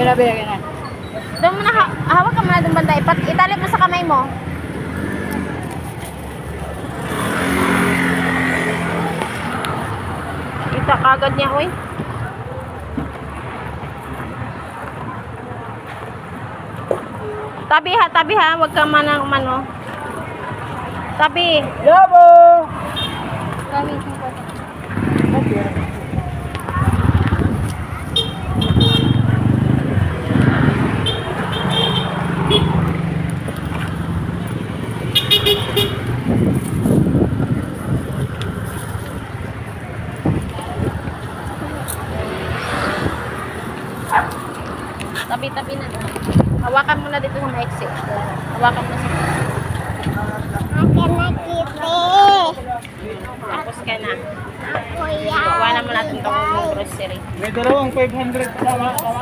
Grabe, na. Doon mo na, ha- hawak ka muna doon banda. Ipat, itali mo sa kamay mo. Kita kagad niya, uy. Tabi ha, tabi ha. Huwag ka manang mano. Tabi. Yabo! Tabi-tabi na doon. Hawakan mo na dito sa maiksi. Hawakan mo sa Akin na kiti. Tapos ka na. Kuya. Iwanan mo natin itong grocery. May dalawang 500 tama, tama